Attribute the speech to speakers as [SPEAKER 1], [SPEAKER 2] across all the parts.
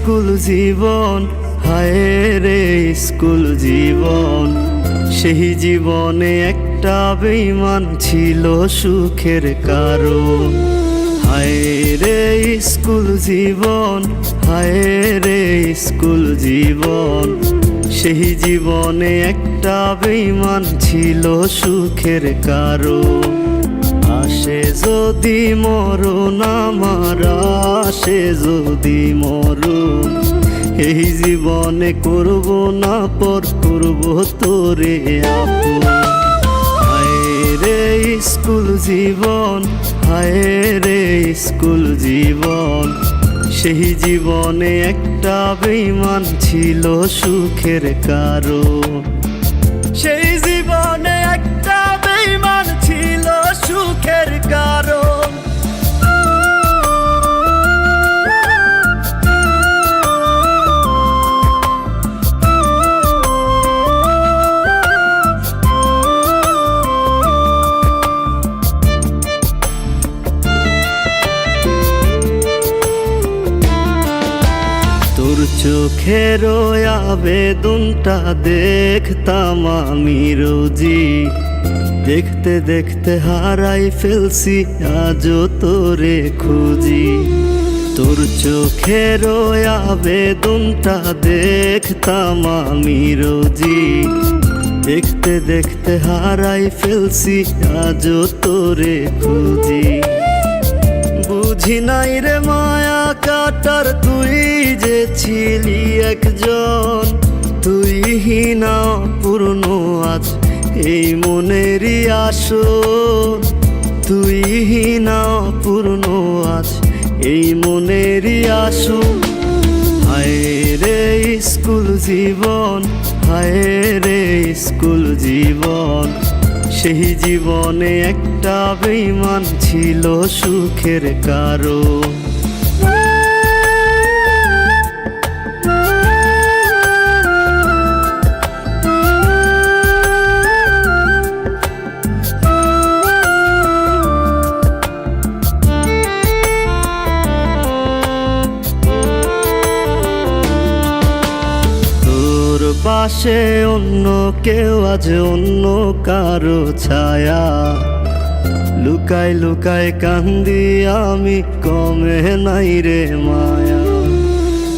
[SPEAKER 1] School জীবন, হায় রে school জীবন। সেই জীবনে একটা বেইমান ছিল সুখের কারণ। হায় রে স্কুল জীবন, হায় রে স্কুল জীবন। সেই জীবনে একটা বেইমান ছিল সুখের কারণ। আসে যদি মরণ, আমার আসে যদি মরণ। এই জীবনে করব না, পর করব তোরে হায় রে স্কুল জীবন হায় রে স্কুল জীবন। সেই জীবনে একটা বেইমান ছিল সুখের কারণ। সেই চোখের আবেদনটা দেখতাম আমি রোজি। দেখতে দেখতে হারাই ফেলছি, আজও তোরে খুঁজি। তোর চোখের আবেদনটা দেখতাম আমি রোজি। দেখতে দেখতে হারাই ফেলছি, আজও তোরে খুঁজি। বুঝি নাই রে মায়া কাটার তুই ছিলি একজন, তুই হিনা পূর্ণ আজ এই মনেরই আসন তুই হিনা পূর্ণ আজ এই মনেরই আসন হায় রে স্কুল জীবন, হায় রে স্কুল জীবন। সেই জীবনে একটা বেইমান ছিল সুখের কারণ। পাশে অন্য কেউ আজ অন্য কারও ছায়া। লুকাই লুকাই কান্দি, আমি কমে নাই রে মায়া।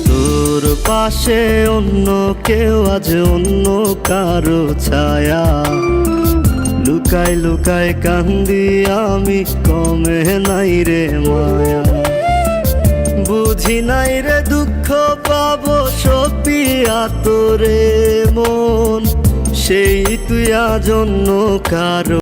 [SPEAKER 1] তোর পাশে অন্য কেউ আজ অন্য কারও ছায়া। লুকাই লুকাই কান্দি, আমি কমে নাই রে মায়া। বুঝি নাই রে দুঃখ পাবো সপিয়া তোরে মন সেই তুই আজন্য কারও